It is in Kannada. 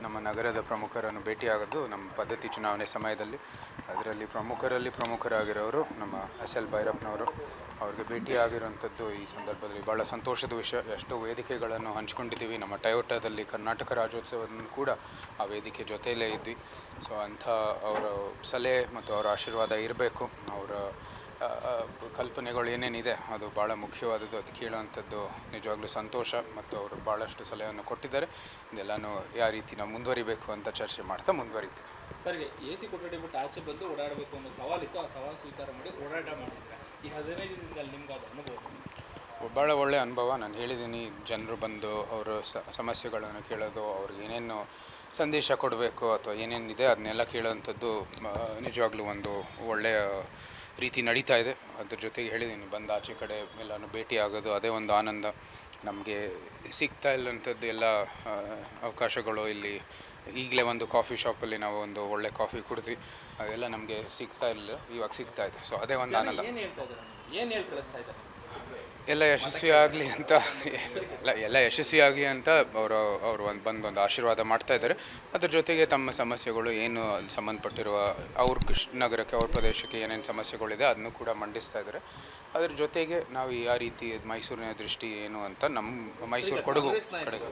ನಮ್ಮ ನಗರದ ಪ್ರಮುಖರನ್ನು ಭೇಟಿಯಾಗೋದು ನಮ್ಮ ಪದ್ಧತಿ ಚುನಾವಣೆ ಸಮಯದಲ್ಲಿ. ಅದರಲ್ಲಿ ಪ್ರಮುಖರಲ್ಲಿ ಪ್ರಮುಖರಾಗಿರೋರು ನಮ್ಮ ಎಸ್ ಎಲ್ ಭೈರಪ್ಪನವರು. ಅವ್ರಿಗೆ ಭೇಟಿಯಾಗಿರುವಂಥದ್ದು ಈ ಸಂದರ್ಭದಲ್ಲಿ ಭಾಳ ಸಂತೋಷದ ವಿಷಯ. ಎಷ್ಟು ವೇದಿಕೆಗಳನ್ನು ಹಂಚ್ಕೊಂಡಿದ್ದೀವಿ. ನಮ್ಮ ಟಯೋಟಾದಲ್ಲಿ ಕರ್ನಾಟಕ ರಾಜ್ಯೋತ್ಸವವನ್ನು ಕೂಡ ಆ ವೇದಿಕೆ ಜೊತೆಯಲ್ಲೇ ಇದ್ವಿ. ಸೊ ಅಂಥ ಅವರ ಸಲಹೆ ಮತ್ತು ಅವರ ಆಶೀರ್ವಾದ ಇರಬೇಕು. ಅವರ ಕಲ್ಪನೆಗಳು ಏನೇನಿದೆ ಅದು ಭಾಳ ಮುಖ್ಯವಾದದ್ದು ಅದು ಕೇಳುವಂಥದ್ದು ನಿಜವಾಗ್ಲೂ ಸಂತೋಷ ಮತ್ತು ಅವರು ಭಾಳಷ್ಟು ಸಲಹೆಯನ್ನು ಕೊಟ್ಟಿದ್ದಾರೆ. ಇದೆಲ್ಲನೂ ಯಾವ ರೀತಿ ನಾವು ಮುಂದುವರಿಬೇಕು ಅಂತ ಚರ್ಚೆ ಮಾಡ್ತಾ ಮುಂದುವರಿತೀವಿ. ಸರಿ ಎ ಸಿ ಕೊಠಡಿ ಬಿಟ್ಟು ಆಚೆ ಬಂದು ಓಡಾಡಬೇಕು ಅನ್ನೋ ಸವಾಲಿತ್ತು ಆ ಸವಾಲು ಸ್ವೀಕಾರ ಮಾಡಿ ಓಡಾಟ ಮಾಡಿದ್ರೆ ಈ ಹದಿನೈದು ದಿನದಲ್ಲಿ ನಿಮ್ಗೆ ಅದು ಅನುಭವ ಭಾಳ ಒಳ್ಳೆಯ ಅನುಭವ ನಾನು ಹೇಳಿದ್ದೀನಿ ಜನರು ಬಂದು ಅವರು ಸಮಸ್ಯೆಗಳನ್ನು ಕೇಳೋದು ಅವ್ರಿಗೆ ಏನೇನು ಸಂದೇಶ ಕೊಡಬೇಕು ಅಥವಾ ಏನೇನಿದೆ ಅದನ್ನೆಲ್ಲ ಕೇಳೋವಂಥದ್ದು ನಿಜವಾಗ್ಲೂ ಒಂದು ಒಳ್ಳೆಯ ರೀತಿ ನಡೀತಾ ಇದೆ. ಅದ್ರ ಜೊತೆಗೆ ಹೇಳಿದ್ದೀನಿ ಬಂದು ಆಚೆ ಕಡೆ ಎಲ್ಲನೂ ಭೇಟಿ ಆಗೋದು ಅದೇ ಒಂದು ಆನಂದ. ನಮಗೆ ಸಿಗ್ತಾ ಇಲ್ಲಂಥದ್ದು ಎಲ್ಲ ಅವಕಾಶಗಳು ಇಲ್ಲಿ. ಈಗಲೇ ಒಂದು ಕಾಫಿ ಶಾಪಲ್ಲಿ ನಾವು ಒಂದು ಒಳ್ಳೆ ಕಾಫಿ ಕುಡಿದ್ವಿ. ಅದೆಲ್ಲ ನಮಗೆ ಸಿಗ್ತಾ ಇಲ್ಲ ಇವಾಗ ಸಿಗ್ತಾ ಇದೆ. ಸೊ ಅದೇ ಒಂದು ಆನಂದ. ಏನು ಹೇಳ್ತಾ ಏನು ಹೇಳಿ ಕಳಿಸ್ತಾ ಇದ್ದಾರೆ? ಎಲ್ಲ ಯಶಸ್ವಿ ಆಗಲಿ ಅಂತ, ಎಲ್ಲ ಎಲ್ಲ ಯಶಸ್ವಿ ಆಗಿ ಅಂತ ಅವರು ಅವರು ಒಂದು, ಬಂದು ಒಂದು ಆಶೀರ್ವಾದ ಮಾಡ್ತಾ ಇದ್ದಾರೆ. ಅದ್ರ ಜೊತೆಗೆ ತಮ್ಮ ಸಮಸ್ಯೆಗಳು ಏನು ಅಲ್ಲಿ ಸಂಬಂಧಪಟ್ಟಿರುವ ಅವ್ರ ನಗರಕ್ಕೆ, ಅವ್ರ ಪ್ರದೇಶಕ್ಕೆ ಏನೇನು ಸಮಸ್ಯೆಗಳಿದೆ ಅದನ್ನು ಕೂಡ ಮಂಡಿಸ್ತಾ ಇದ್ದಾರೆ. ಅದ್ರ ಜೊತೆಗೆ ನಾವು ಯಾವ ರೀತಿ ಮೈಸೂರಿನ ದೃಷ್ಟಿ ಏನು ಅಂತ ನಮ್ಮ ಮೈಸೂರು ಕೊಡಗು ಕಡೆಗೆ.